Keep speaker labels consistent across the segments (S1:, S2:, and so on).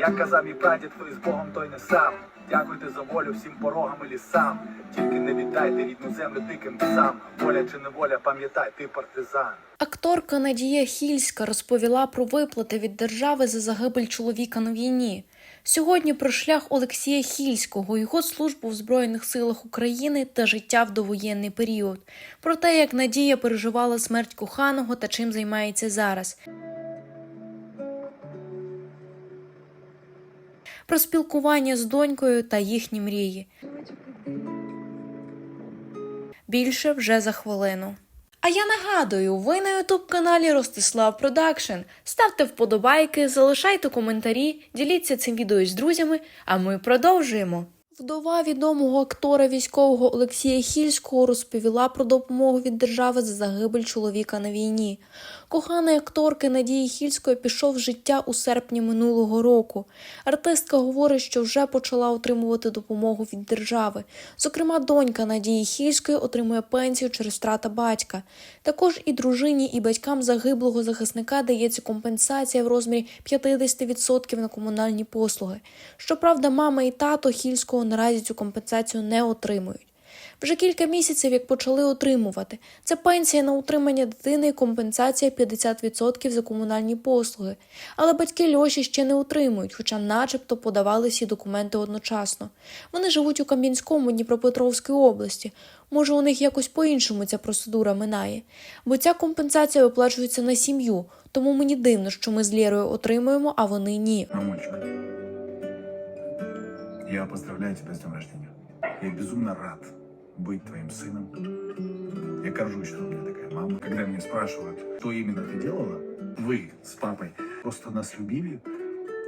S1: Як казав мій прадід, хто із Богом, той не сам. Дякуйте за волю всім порогам і лісам. Тільки не віддайте рідну землю диким псам. Воля чи неволя, пам'ятай, ти партизан.
S2: Акторка Надія Хільська розповіла про виплати від держави за загибель чоловіка на війні. Сьогодні про шлях Олексія Хільського, його службу в Збройних силах України та життя в довоєнний період, про те, як Надія переживала смерть коханого та чим займається зараз. Про спілкування з донькою та їхні мрії. Більше вже за хвилину. А я нагадую, ви на ютуб каналі Ростислав Продакшн. Ставте вподобайки, залишайте коментарі, діліться цим відео з друзями, а ми продовжуємо. Вдова відомого актора військового Олексія Хільського розповіла про допомогу від держави за загибель чоловіка на війні. Коханий акторки Надії Хільської пішов з життя у серпні минулого року. Артистка говорить, що вже почала отримувати допомогу від держави. Зокрема, донька Надії Хільської отримує пенсію через втрата батька. Також і дружині, і батькам загиблого захисника дається компенсація в розмірі 50% на комунальні послуги. Щоправда, мама і тато Хільського наразі цю компенсацію не отримують. Вже кілька місяців, як почали отримувати. Це пенсія на утримання дитини і компенсація 50% за комунальні послуги. Але батьки Льоші ще не отримують, хоча начебто подавали всі документи одночасно. Вони живуть у Кам'янському Дніпропетровській області. Може, у них якось по-іншому ця процедура минає. Бо ця компенсація виплачується на сім'ю, тому мені дивно, що ми з Лєрою отримуємо, а вони ні.
S3: Мамульчик, я поздравляю тебя с днем рождения. Я безумно рад быть твоим сыном. Я горжусь, что у меня такая мама. Когда меня спрашивают, что именно ты делала, вы с папой просто нас любили,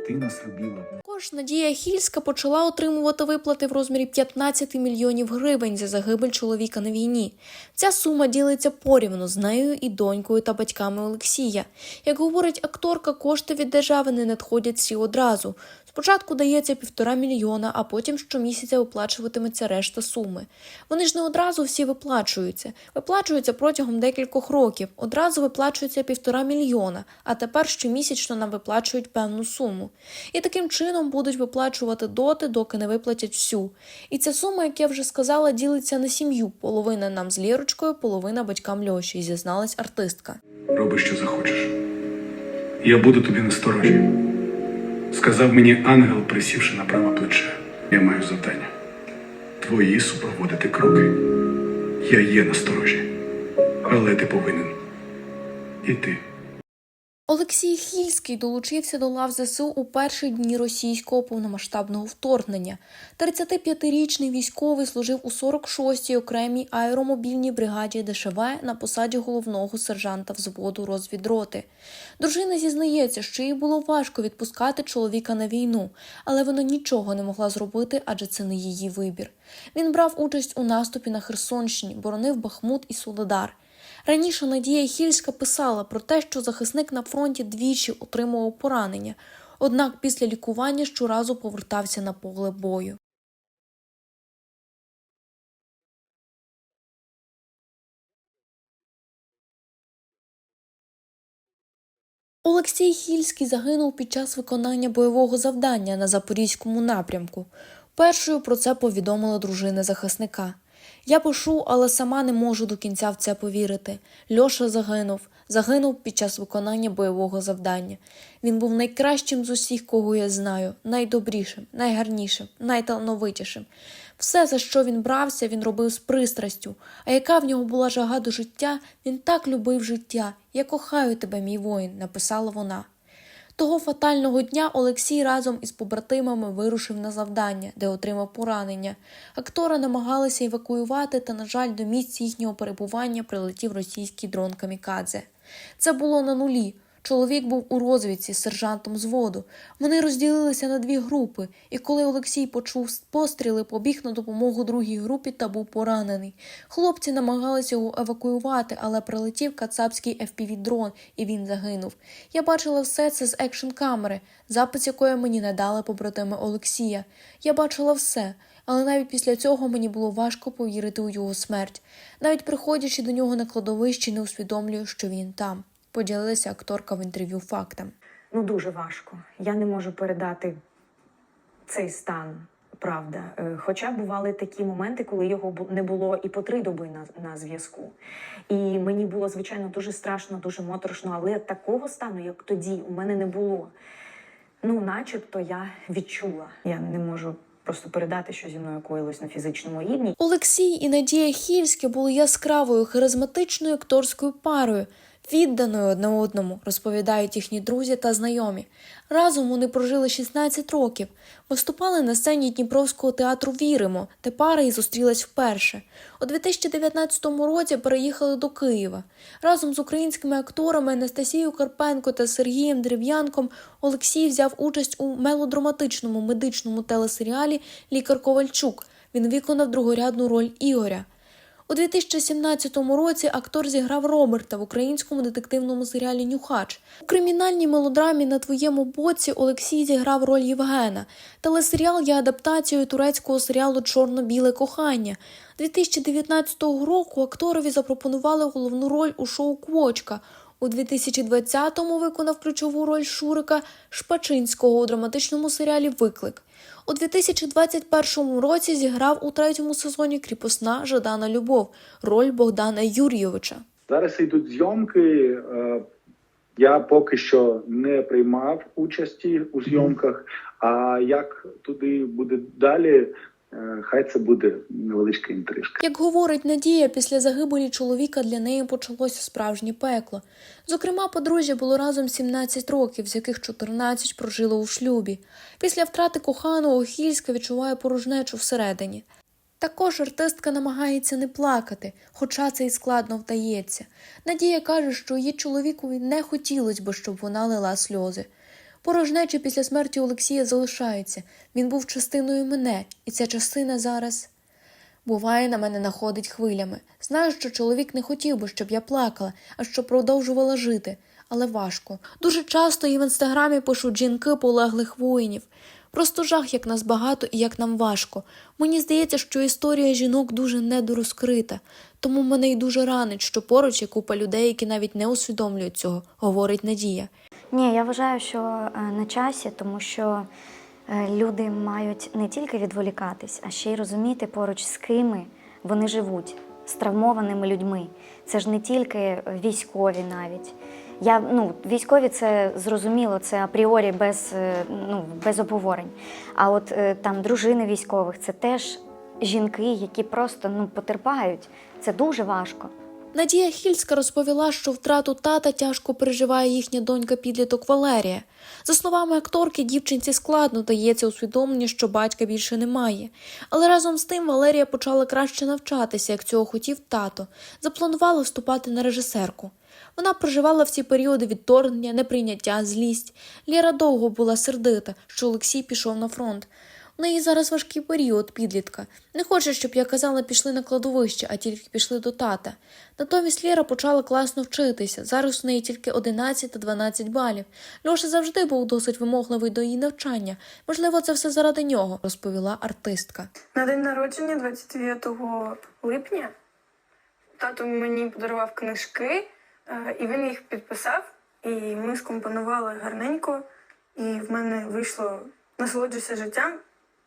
S3: ты нас любила.
S2: Також Надія Хільська почала отримувати виплати в розмірі 15 мільйонів гривень за загибель чоловіка на війні. Ця сума ділиться порівну з нею і донькою та батьками Олексія. Як говорить акторка, кошти від держави не надходять всі одразу. Спочатку дається півтора мільйона, а потім щомісяця виплачуватиметься решта суми. Вони ж не одразу всі виплачуються. Виплачуються протягом декількох років. Одразу виплачується півтора мільйона, а тепер щомісячно нам виплачують певну суму. І таким чином будуть виплачувати доти, доки не виплатять всю. І ця сума, як я вже сказала, ділиться на сім'ю. Половина нам з Лірочкою, половина батькам Льоші, зізналась артистка.
S4: Роби, що захочеш. Я буду тобі насторожі. Сказав мені ангел, присівши на праве плече. Я маю завдання. Твої супроводити кроки. Я є насторожі. Але ти повинен іти.
S2: Олексій Хільський долучився до лав ЗСУ у перші дні російського повномасштабного вторгнення. 35-річний військовий служив у 46-й окремій аеромобільній бригаді ДШВ на посаді головного сержанта взводу розвідроти. Дружина зізнається, що їй було важко відпускати чоловіка на війну, але вона нічого не могла зробити, адже це не її вибір. Він брав участь у наступі на Херсонщині, боронив Бахмут і Солодар. Раніше Надія Хільська писала про те, що захисник на фронті двічі отримував поранення, однак після лікування щоразу повертався на поле бою. Олексій Хільський загинув під час виконання бойового завдання на Запорізькому напрямку. Першою про це повідомила дружина захисника. Я пишу, але сама не можу до кінця в це повірити. Льоша загинув, загинув під час виконання бойового завдання. Він був найкращим з усіх, кого я знаю, найдобрішим, найгарнішим, найталановитішим. Все, за що він брався, він робив з пристрастю. А яка в нього була жага до життя, він так любив життя. Я кохаю тебе, мій воїн, написала вона. Того фатального дня Олексій разом із побратимами вирушив на завдання, де отримав поранення. Актора намагалися евакуювати, та, на жаль, до місця їхнього перебування прилетів російський дрон Камікадзе. Це було на нулі. Чоловік був у розвідці з сержантом зводу. Вони розділилися на дві групи, і коли Олексій почув постріли, побіг на допомогу другій групі та був поранений. Хлопці намагалися його евакуювати, але прилетів кацапський FPV-дрон, і він загинув. Я бачила все це з екшн камери, запис якої мені надали побратими Олексія. Я бачила все. Але навіть після цього мені було важко повірити у його смерть. Навіть приходячи до нього на кладовище, не усвідомлюю, що він там. Поділилася акторка в інтерв'ю фактам.
S5: ну дуже важко. Я не можу передати цей стан. Правда, Е, хоча бували такі моменти, коли його не було і по три доби на, на зв'язку. І мені було звичайно дуже страшно, дуже моторошно, але такого стану, як тоді, у мене не було. Ну, начебто, я відчула. Я не можу просто передати, що зі мною коїлось на фізичному рівні.
S2: Олексій і Надія Хільські були яскравою харизматичною акторською парою, відданою одне одному, розповідають їхні друзі та знайомі. Разом вони прожили 16 років, виступали на сцені Дніпровського театру Віримо, де пара і зустрілась вперше. У 2019 році переїхали до Києва. Разом з українськими акторами Анастасією Карпенко та Сергієм Дерев'янком Олексій взяв участь у мелодраматичному медичному телесеріалі Лікар Ковальчук. Він виконав другорядну роль Ігоря. У 2017 році актор зіграв Роберта в українському детективному серіалі Нюхач. У кримінальній мелодрамі на твоєму боці Олексій зіграв роль Євгена. Телесеріал є адаптацією турецького серіалу Чорно-біле кохання. 2019 року акторові запропонували головну роль у шоу Квочка. У 2020-му виконав ключову роль Шурика Шпачинського у драматичному серіалі Виклик. У 2021 році зіграв у третьому сезоні Кріпосна Жадана Любов роль Богдана Юрійовича.
S6: Зараз йдуть зйомки. е, Я поки що не приймав участі у зйомках. А як туди буде далі, хай це буде невеличка інтрижка.
S2: Як говорить Надія, після загибелі чоловіка для неї почалося справжнє пекло. Зокрема, подружжя було разом 17 років, з яких 14 прожило у шлюбі. Після втрати коханого Хільська відчуває порожнечу всередині. Також артистка намагається не плакати, хоча це й складно вдається. Надія каже, що її чоловікові не хотілося б, щоб вона лила сльози. Порожнеча після смерті Олексія залишається. Він був частиною мене, і ця частина зараз. Буває, на мене находить хвилями. Знаю, що чоловік не хотів би, щоб я плакала, а що продовжувала жити, але важко. Дуже часто і в інстаграмі пишуть жінки полеглих воїнів. Просто жах, як нас багато і як нам важко. Мені здається, що історія жінок дуже недорозкрита, тому мене й дуже ранить, що поруч є купа людей, які навіть не усвідомлюють цього, говорить Надія.
S7: Ні, я вважаю, що е, на часі, тому що е, люди мають не тільки відволікатись, а ще й розуміти поруч з кими вони живуть, з травмованими людьми. Це ж не тільки військові навіть. Я, ну, військові це зрозуміло, це апріорі без, е, ну, без обговорень. А от там дружини військових це теж жінки, які просто ну, потерпають. Це дуже важко.
S2: Надія Хільська розповіла, що втрату тата тяжко переживає їхня донька підліток Валерія. За словами акторки, дівчинці складно дається усвідомлення, що батька більше немає. Але разом з тим Валерія почала краще навчатися, як цього хотів тато. Запланувала вступати на режисерку. Вона проживала в ці періоди відторгнення, неприйняття, злість. Лєра довго була сердита, що Олексій пішов на фронт. У неї зараз важкий період підлітка. Не хоче, щоб я казала, пішли на кладовище, а тільки пішли до тата. Натомість Лєра почала класно вчитися. Зараз у неї тільки 11 та 12 балів. Льоша завжди був досить вимогливий до її навчання. Можливо, це все заради нього, розповіла артистка.
S8: На день народження, 29 липня, тато мені подарував книжки, е, і він їх підписав, і ми скомпонували гарненько, і в мене вийшло насолоджуйся життям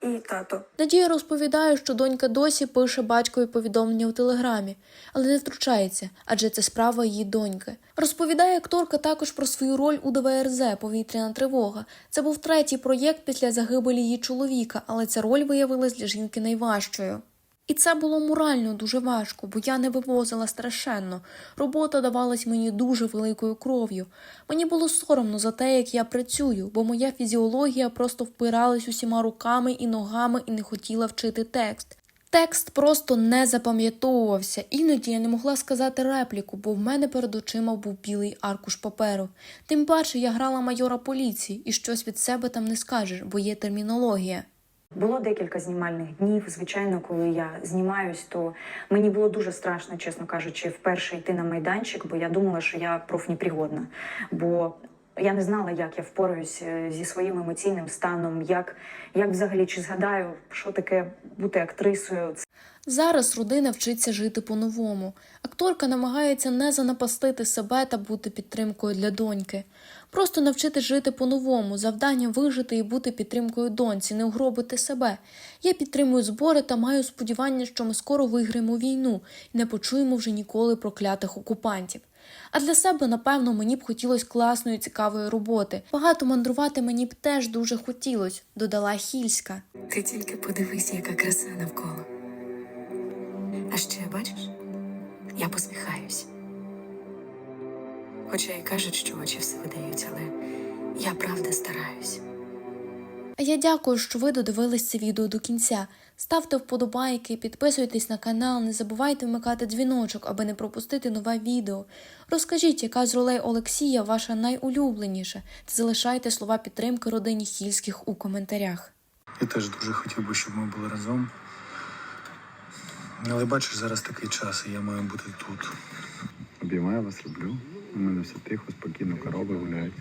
S8: і тато.
S2: Надія розповідає, що донька досі пише батькові повідомлення у телеграмі, але не втручається, адже це справа її доньки. Розповідає акторка також про свою роль у ДВРЗ Повітряна тривога. Це був третій проєкт після загибелі її чоловіка, але ця роль виявилась для жінки найважчою. І це було морально дуже важко, бо я не вивозила страшенно. Робота давалась мені дуже великою кров'ю. Мені було соромно за те, як я працюю, бо моя фізіологія просто впиралась усіма руками і ногами і не хотіла вчити текст. Текст просто не запам'ятовувався. Іноді я не могла сказати репліку, бо в мене перед очима був білий аркуш паперу. Тим паче я грала майора поліції, і щось від себе там не скажеш, бо є термінологія.
S5: Було декілька знімальних днів. Звичайно, коли я знімаюсь, то мені було дуже страшно, чесно кажучи, вперше йти на майданчик, бо я думала, що я профнепригодна. Бо я не знала, як я впораюсь е, зі своїм емоційним станом, як, як взагалі чи згадаю, що таке бути актрисою.
S2: Зараз родина вчиться жити по-новому. Акторка намагається не занапастити себе та бути підтримкою для доньки. Просто навчити жити по-новому, завдання вижити і бути підтримкою доньці, не угробити себе. Я підтримую збори та маю сподівання, що ми скоро виграємо війну і не почуємо вже ніколи проклятих окупантів. А для себе, напевно, мені б хотілося класної, цікавої роботи. Багато мандрувати мені б теж дуже хотілося, додала Хільська.
S9: Ти тільки подивись, яка краса навколо. Бачиш, я посміхаюсь. Хоча й кажуть, що очі все видають, але я правда стараюсь.
S2: А я дякую, що ви додивились це відео до кінця. Ставте вподобайки, підписуйтесь на канал, не забувайте вмикати дзвіночок, аби не пропустити нове відео. Розкажіть, яка з ролей Олексія ваша найулюбленіша, та залишайте слова підтримки родині Хільських у коментарях.
S3: Я теж дуже хотів би, щоб ми були разом. Але бачиш, зараз такий час, і я маю бути тут.
S10: Обіймаю вас, люблю. У мене все тихо, спокійно, корови гуляють.